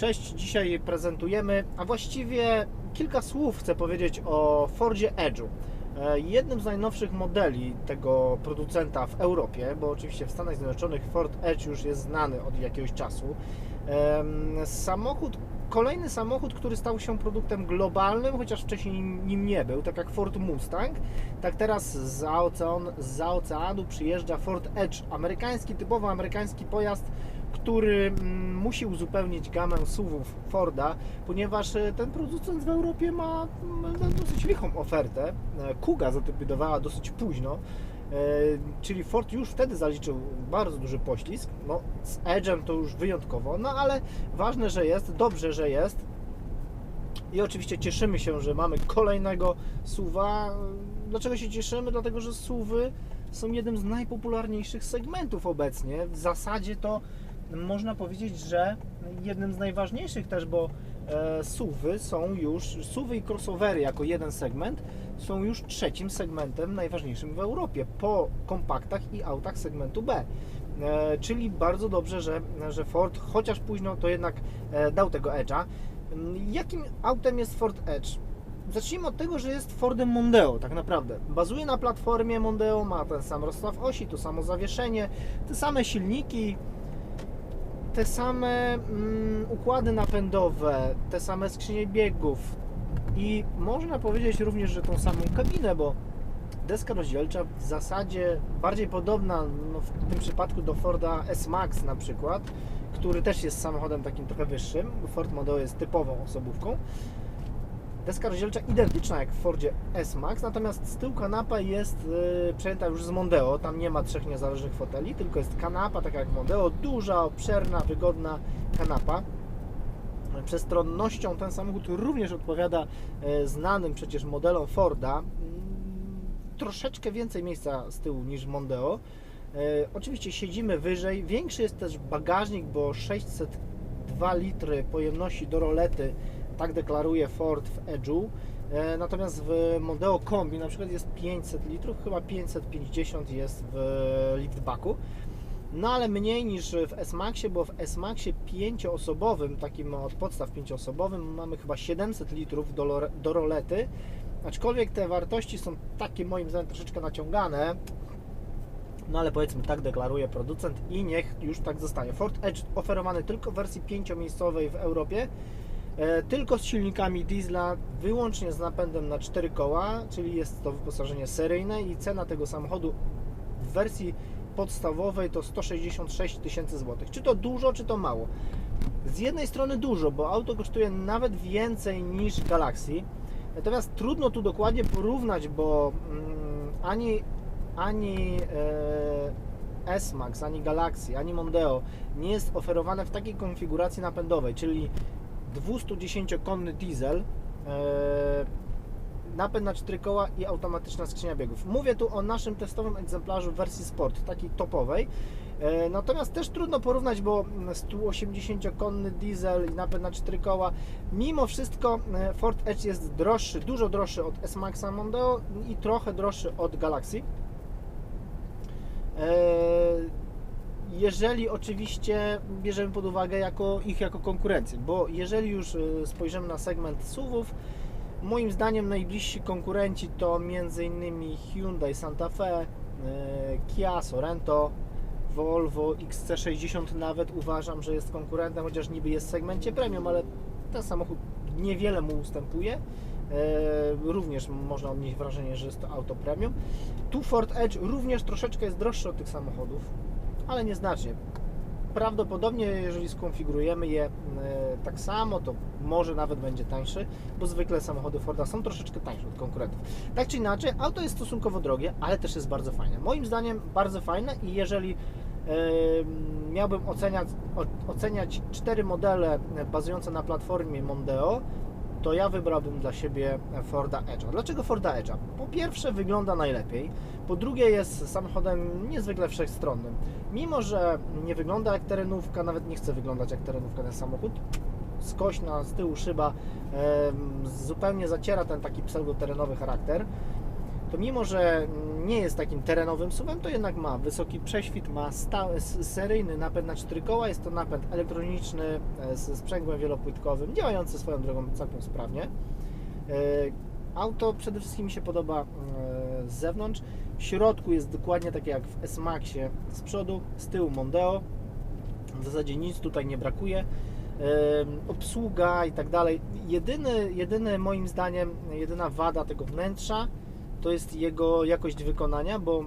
Cześć, dzisiaj prezentujemy, a właściwie kilka słów chcę powiedzieć o Fordzie Edge'u. E, Jednym z najnowszych modeli tego producenta w Europie, bo oczywiście w Stanach Zjednoczonych Ford Edge już jest znany od jakiegoś czasu. Samochód, kolejny samochód, który stał się produktem globalnym, chociaż wcześniej nim nie był, tak jak Ford Mustang, tak teraz z oceanu, z oceanu przyjeżdża Ford Edge, amerykański, typowo amerykański pojazd, który mm, musi uzupełnić gamę SUVów Forda, ponieważ e, ten producent w Europie ma mm, no, dosyć lichą ofertę. E, Kuga zadebiutowała dosyć późno, e, czyli Ford już wtedy zaliczył bardzo duży poślizg. No, z Edge'em to już wyjątkowo, no ale ważne, że jest, dobrze, że jest. I oczywiście cieszymy się, że mamy kolejnego SUVa. Dlaczego się cieszymy? Dlatego, że SUVy są jednym z najpopularniejszych segmentów obecnie. W zasadzie to można powiedzieć, że jednym z najważniejszych też, bo e, SUVy są już, SUVy i crossovery jako jeden segment są już trzecim segmentem najważniejszym w Europie po kompaktach i autach segmentu B. E, czyli bardzo dobrze, że, że Ford chociaż późno to jednak e, dał tego Edge'a. Jakim autem jest Ford Edge? Zacznijmy od tego, że jest Fordem Mondeo tak naprawdę. Bazuje na platformie Mondeo, ma ten sam rozstaw osi, to samo zawieszenie, te same silniki, te same mm, układy napędowe, te same skrzynie biegów i można powiedzieć również, że tą samą kabinę, bo deska rozdzielcza w zasadzie bardziej podobna no, w tym przypadku do Forda S-Max na przykład, który też jest samochodem takim trochę wyższym. Ford Mondeo jest typową osobówką. Deska rozdzielcza identyczna jak w Fordzie S-Max, natomiast z tyłu kanapa jest yy, przejęta już z Mondeo. Tam nie ma trzech niezależnych foteli, tylko jest kanapa, tak jak Mondeo. Duża, obszerna, wygodna kanapa. Przestronnością ten samochód również odpowiada e, znanym przecież modelom Forda. Mm, Troszeczkę więcej miejsca z tyłu niż Mondeo. E, Oczywiście siedzimy wyżej. Większy jest też bagażnik, bo 602 litry pojemności do rolety tak deklaruje Ford w Edge'u. E, Natomiast w Mondeo Kombi na przykład jest 500 litrów, chyba 550 jest w liftbacku. No ale mniej niż w S-Maxie, bo w S-Maxie pięcioosobowym, takim od podstaw pięcioosobowym mamy chyba 700 litrów do, do rolety. Aczkolwiek te wartości są takie moim zdaniem troszeczkę naciągane. No ale powiedzmy tak deklaruje producent i niech już tak zostanie. Ford Edge oferowany tylko w wersji pięciomiejscowej w Europie. E, tylko z silnikami diesla, wyłącznie z napędem na 4 koła, czyli jest to wyposażenie seryjne i cena tego samochodu w wersji podstawowej to 166 tysięcy złotych. Czy to dużo, czy to mało? Z jednej strony dużo, bo auto kosztuje nawet więcej niż Galaxy. Natomiast trudno tu dokładnie porównać, bo mm, ani, ani e, S-Max, ani Galaxy, ani Mondeo nie jest oferowane w takiej konfiguracji napędowej, czyli 210-konny diesel, e, napęd na 4 koła i automatyczna skrzynia biegów. Mówię tu o naszym testowym egzemplarzu wersji Sport, takiej topowej. E, Natomiast też trudno porównać, bo 180-konny diesel i napęd na 4 koła, mimo wszystko e, Ford Edge jest droższy, dużo droższy od S-Maxa Mondeo i trochę droższy od Galaxy. Jeżeli oczywiście bierzemy pod uwagę jako, ich jako konkurencję, bo jeżeli już e, spojrzymy na segment SUVów, moim zdaniem najbliżsi konkurenci to m.in. Hyundai Santa Fe, e, Kia Sorento, Volvo XC60 nawet uważam, że jest konkurentem, chociaż niby jest w segmencie premium, ale ten samochód niewiele mu ustępuje. E, Również można odnieść wrażenie, że jest to auto premium. Tu Ford Edge również troszeczkę jest droższy od tych samochodów, ale nieznacznie. Prawdopodobnie, jeżeli skonfigurujemy je e, tak samo, to może nawet będzie tańszy, bo zwykle samochody Forda są troszeczkę tańsze od konkurentów. Tak czy inaczej, auto jest stosunkowo drogie, ale też jest bardzo fajne. Moim zdaniem bardzo fajne i jeżeli e, miałbym oceniać, oceniać cztery modele bazujące na platformie Mondeo, to ja wybrałbym dla siebie Forda Edge'a. Dlaczego Forda Edge'a? Po pierwsze wygląda najlepiej, po drugie jest samochodem niezwykle wszechstronnym. Mimo, że nie wygląda jak terenówka, nawet nie chce wyglądać jak terenówka ten samochód, skośna z tyłu szyba em, zupełnie zaciera ten taki pseudoterenowy charakter. To mimo, że nie jest takim terenowym SUV-em, to jednak ma wysoki prześwit, ma stały, seryjny napęd na cztery koła, jest to napęd elektroniczny e, z sprzęgłem wielopłytkowym, działający swoją drogą całkiem sprawnie. E, Auto przede wszystkim mi się podoba e, z zewnątrz. W środku jest dokładnie takie jak w S-Maxie z przodu, z tyłu Mondeo. W zasadzie nic tutaj nie brakuje. Obsługa i tak dalej. Jedyny, jedyny moim zdaniem, jedyna wada tego wnętrza to jest jego jakość wykonania, bo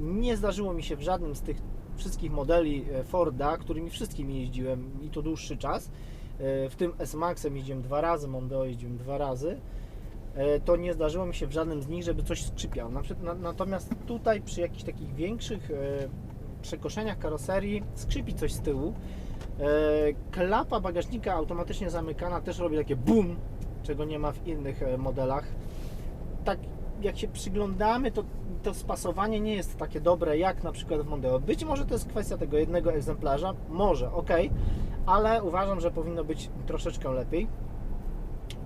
nie zdarzyło mi się w żadnym z tych wszystkich modeli e, Forda, którymi wszystkimi jeździłem i to dłuższy czas. E, W tym S-Maxem jeździłem dwa razy, Mondeo jeździłem dwa razy. E, To nie zdarzyło mi się w żadnym z nich, żeby coś na- Natomiast tutaj przy jakichś takich większych przekoszeniach karoserii skrzypi coś z tyłu. Klapa bagażnika automatycznie zamykana też robi takie BUM, czego nie ma w innych modelach. Tak jak się przyglądamy, to to spasowanie nie jest takie dobre jak na przykład w Mondeo. Być może to jest kwestia tego jednego egzemplarza, może, ok, ale uważam, że powinno być troszeczkę lepiej.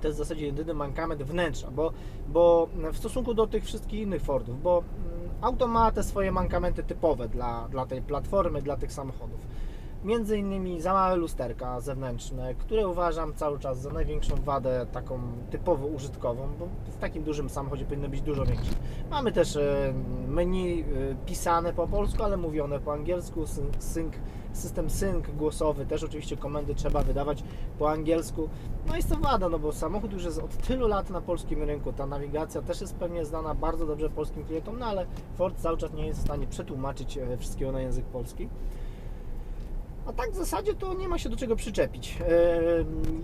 To jest w zasadzie jedyny mankament wnętrza, bo, bo w stosunku do tych wszystkich innych Fordów, bo mm, auto ma te swoje mankamenty typowe dla, dla tej platformy, dla tych samochodów. Między innymi za małe lusterka zewnętrzne, które uważam cały czas za największą wadę taką typowo użytkową, bo w takim dużym samochodzie powinno być dużo większe. Mamy też e, menu e, pisane po polsku, ale mówione po angielsku, syn- sync, system sync głosowy, też oczywiście komendy trzeba wydawać po angielsku. No jest to wada, no bo samochód już jest od tylu lat na polskim rynku, ta nawigacja też jest pewnie znana bardzo dobrze polskim klientom, no ale Ford cały czas nie jest w stanie przetłumaczyć e, wszystkiego na język polski. A tak w zasadzie to nie ma się do czego przyczepić. Ehm,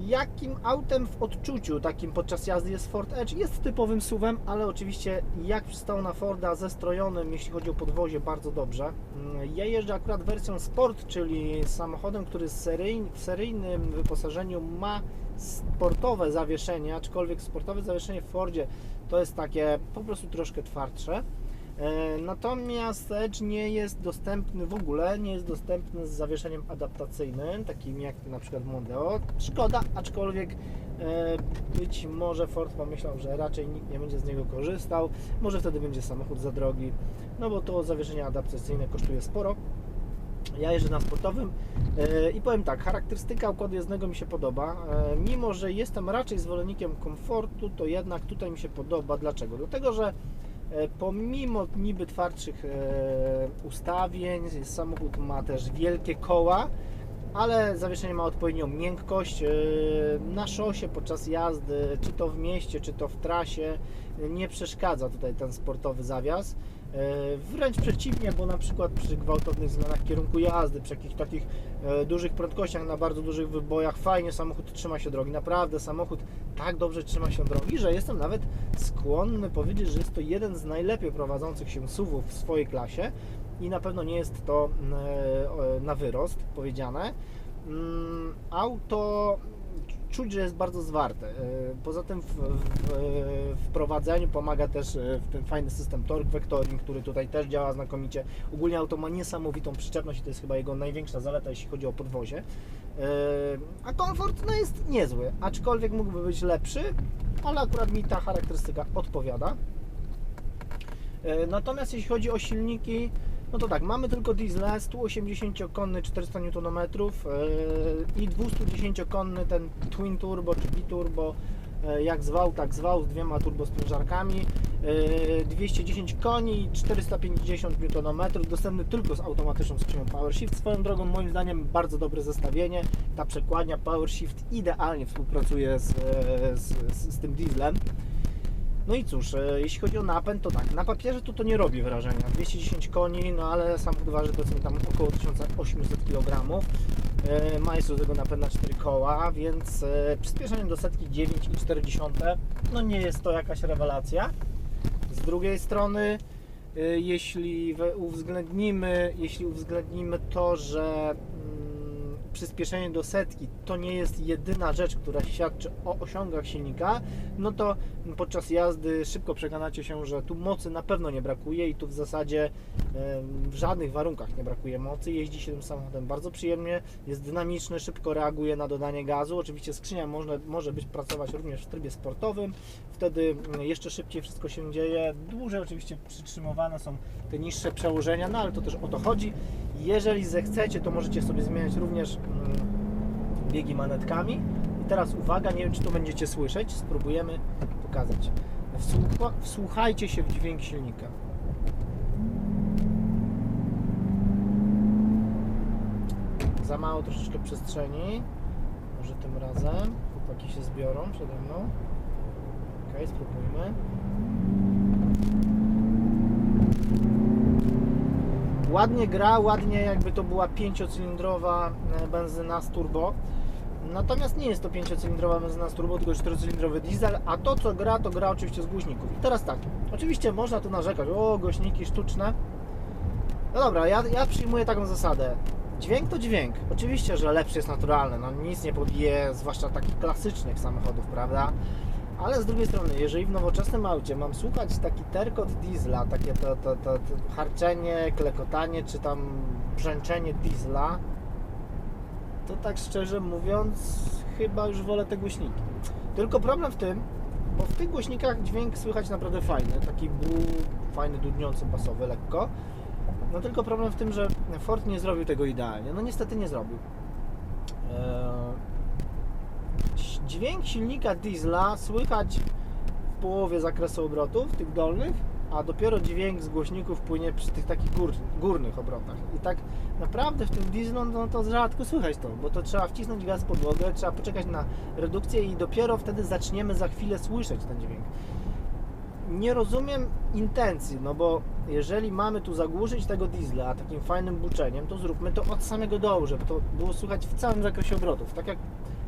Jakim autem w odczuciu takim podczas jazdy jest Ford Edge? Jest typowym SUV-em, ale oczywiście jak przystało na Forda zestrojonym, jeśli chodzi o podwozie, bardzo dobrze. Mm, Ja jeżdżę akurat wersją Sport, czyli samochodem, który w seryjnym wyposażeniu ma sportowe zawieszenie, aczkolwiek sportowe zawieszenie w Fordzie to jest takie po prostu troszkę twardsze. E, Natomiast Edge nie jest dostępny w ogóle, nie jest dostępny z zawieszeniem adaptacyjnym, takim jak na przykład Mondeo. Szkoda, aczkolwiek e, być może Ford pomyślał, że raczej nikt nie będzie z niego korzystał, może wtedy będzie samochód za drogi, no bo to zawieszenie adaptacyjne kosztuje sporo. Ja jeżdżę na sportowym e, i powiem tak, charakterystyka układu jezdnego mi się podoba. Mimo, że jestem raczej zwolennikiem komfortu, to jednak tutaj mi się podoba. Dlaczego? Dlatego, że pomimo niby twardszych e, ustawień, samochód ma też wielkie koła, ale zawieszenie ma odpowiednią miękkość. e, Na szosie podczas jazdy, czy to w mieście, czy to w trasie, e, nie przeszkadza tutaj ten sportowy zawias. E, Wręcz przeciwnie, bo na przykład przy gwałtownych zmianach kierunku jazdy, przy jakichś takich e, dużych prędkościach, na bardzo dużych wybojach, fajnie samochód trzyma się drogi. Naprawdę samochód tak dobrze trzyma się drogi, że jestem nawet skłonny powiedzieć, że jest to jeden z najlepiej prowadzących się SUV-ów w swojej klasie i na pewno nie jest to e, e, na wyrost powiedziane. Mm, Auto czuć, że jest bardzo zwarte. E, Poza tym w, w, w prowadzeniu pomaga też e, w ten fajny system torque vectoring, który tutaj też działa znakomicie. Ogólnie auto ma niesamowitą przyczepność i to jest chyba jego największa zaleta, jeśli chodzi o podwozie. E, A komfort no, jest niezły, aczkolwiek mógłby być lepszy, ale akurat mi ta charakterystyka odpowiada. Natomiast jeśli chodzi o silniki, no to tak, mamy tylko diesle, 180-konny 400 Nm yy, i 210-konny ten Twin Turbo czy Biturbo, yy, jak zwał, tak zwał, z dwiema turbosprężarkami, yy, 210 koni i 450 Nm, dostępny tylko z automatyczną skrzynią PowerShift. Swoją drogą, moim zdaniem, bardzo dobre zestawienie. Ta przekładnia PowerShift idealnie współpracuje z, e, z, z tym dieslem. No i cóż, e, jeśli chodzi o napęd, to tak, na papierze to to nie robi wrażenia. 210 koni, no ale samochód waży powiedzmy tam około 1800 kg. E, Ma jest do tego napęd na 4 koła, więc e, przyspieszenie do setki 9,4, no nie jest to jakaś rewelacja. Z drugiej strony, jeśli uwzględnimy, jeśli uwzględnimy to, że przyspieszenie do setki to nie jest jedyna rzecz, która świadczy o osiągach silnika, no to podczas jazdy szybko przekonacie się, że tu mocy na pewno nie brakuje i tu w zasadzie w żadnych warunkach nie brakuje mocy. Jeździ się tym samochodem bardzo przyjemnie, jest dynamiczny, szybko reaguje na dodanie gazu. Oczywiście skrzynia może, może być pracować również w trybie sportowym, wtedy mm, jeszcze szybciej wszystko się dzieje. Dłużej oczywiście przytrzymywane są te niższe przełożenia, no ale to też o to chodzi. Jeżeli zechcecie, to możecie sobie zmieniać również biegi manetkami. I teraz uwaga, nie wiem czy to będziecie słyszeć, spróbujemy pokazać. Wsłucha, wsłuchajcie się w dźwięk silnika. Za mało troszeczkę przestrzeni. Może tym razem. Chłopaki się zbiorą przede mną. Ok, spróbujmy. Ładnie gra, ładnie jakby to była pięciocylindrowa e, benzyna z turbo. Natomiast nie jest to pięciocylindrowa benzyna z turbo, tylko czterocylindrowy diesel, a to co gra, to gra oczywiście z głośników. I teraz tak, oczywiście można tu narzekać, o głośniki sztuczne. No dobra, ja, ja przyjmuję taką zasadę. Dźwięk to dźwięk. Oczywiście, że lepszy jest naturalny, no nic nie pobije, zwłaszcza takich klasycznych samochodów, prawda? Ale z drugiej strony, jeżeli w nowoczesnym aucie mam słuchać taki terkot diesla, takie to, to, to, to harczenie, klekotanie, czy tam brzęczenie diesla, to tak szczerze mówiąc, chyba już wolę te głośniki. Tylko problem w tym, bo w tych głośnikach dźwięk słychać naprawdę fajny, taki bu, fajny, dudniący, basowy, lekko. No tylko problem w tym, że Ford nie zrobił tego idealnie. No niestety nie zrobił. Eee, dźwięk silnika diesla słychać w połowie zakresu obrotów, tych dolnych, a dopiero dźwięk z głośników płynie przy tych takich gór, górnych obrotach. I tak naprawdę w tym dieslu no to rzadko słychać to, bo to trzeba wcisnąć gaz podłogę, trzeba poczekać na redukcję i dopiero wtedy zaczniemy za chwilę słyszeć ten dźwięk. Nie rozumiem intencji, no bo jeżeli mamy tu zagłuszyć tego diesla takim fajnym buczeniem, to zróbmy to od samego dołu, żeby to było słychać w całym zakresie obrotów. Tak jak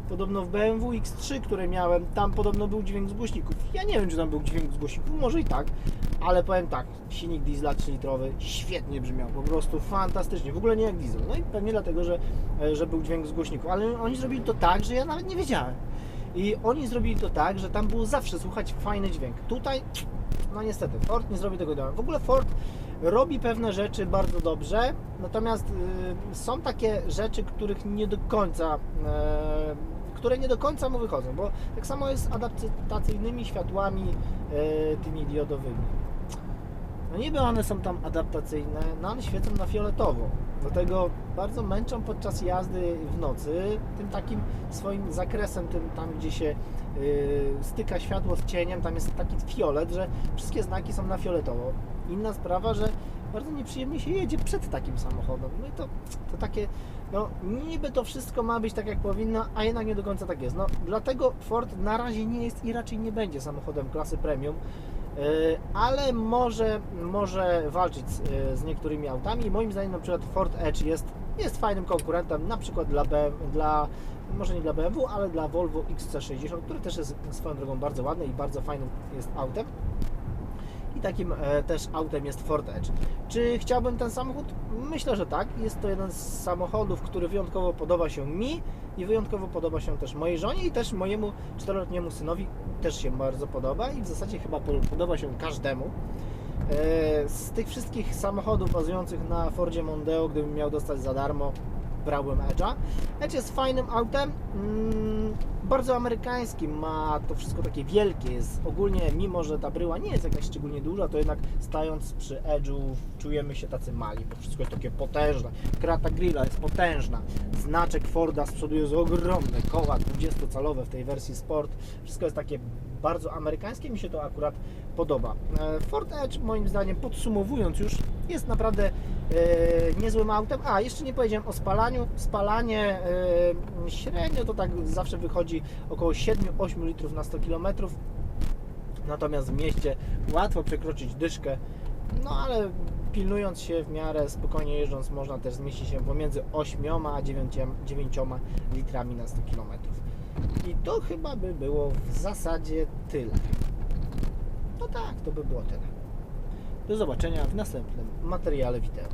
podobno w BMW X3, które miałem, tam podobno był dźwięk z głośników. Ja nie wiem, czy tam był dźwięk z głośników, może i tak, ale powiem tak, silnik diesla 3-litrowy świetnie brzmiał, po prostu fantastycznie, w ogóle nie jak diesel. No i pewnie dlatego, że, że był dźwięk z głośników, ale oni zrobili to tak, że ja nawet nie wiedziałem. I oni zrobili to tak, że tam było zawsze słuchać fajny dźwięk. Tutaj, no niestety, Ford nie zrobi tego idealnie. W ogóle Ford robi pewne rzeczy bardzo dobrze, natomiast y, są takie rzeczy, których nie do końca, y, które nie do końca mu wychodzą, bo tak samo jest z adaptacyjnymi światłami y, tymi diodowymi. No niby one są tam adaptacyjne, no ale świecą na fioletowo. Dlatego bardzo męczą podczas jazdy w nocy tym takim swoim zakresem, tym tam gdzie się yy, styka światło z cieniem, tam jest taki fiolet, że wszystkie znaki są na fioletowo. Inna sprawa, że bardzo nieprzyjemnie się jedzie przed takim samochodem. No i to, to takie, no niby to wszystko ma być tak jak powinno, a jednak nie do końca tak jest. No dlatego Ford na razie nie jest i raczej nie będzie samochodem klasy premium. Yy, ale może, może walczyć z, yy, z niektórymi autami. Moim zdaniem na przykład Ford Edge jest, jest fajnym konkurentem na przykład dla, BMW, dla może nie dla BMW, ale dla Volvo XC60, który też jest swoją drogą bardzo ładny i bardzo fajnym jest autem. I takim e, też autem jest Ford Edge. Czy chciałbym ten samochód? Myślę, że tak. Jest to jeden z samochodów, który wyjątkowo podoba się mi i wyjątkowo podoba się też mojej żonie i też mojemu czteroletniemu synowi też się bardzo podoba i w zasadzie chyba podoba się każdemu. E, z tych wszystkich samochodów bazujących na Fordzie Mondeo, gdybym miał dostać za darmo, brałbym Edge'a. Edge jest fajnym autem, mm, bardzo amerykańskim, ma to wszystko takie wielkie, jest ogólnie, mimo że ta bryła nie jest jakaś szczególnie duża, to jednak stając przy Edge'u czujemy się tacy mali, bo wszystko jest takie potężne. Krata grilla jest potężna, znaczek Forda z przodu jest ogromny, koła 20-calowe w tej wersji Sport, wszystko jest takie bardzo amerykańskie, mi się to akurat podoba. E, Ford Edge moim zdaniem podsumowując już jest naprawdę e, niezłym autem. A, jeszcze nie powiedziałem o spalaniu. Spalanie e, średnio to tak zawsze wychodzi około 7-8 litrów na 100 km. Natomiast w mieście łatwo przekroczyć dyszkę. No ale pilnując się w miarę spokojnie jeżdżąc można też zmieścić się pomiędzy 8 a 9, 9 litrami na 100 km. I to chyba by było w zasadzie tyle. No tak, to by było tyle. Do zobaczenia w następnym materiale wideo.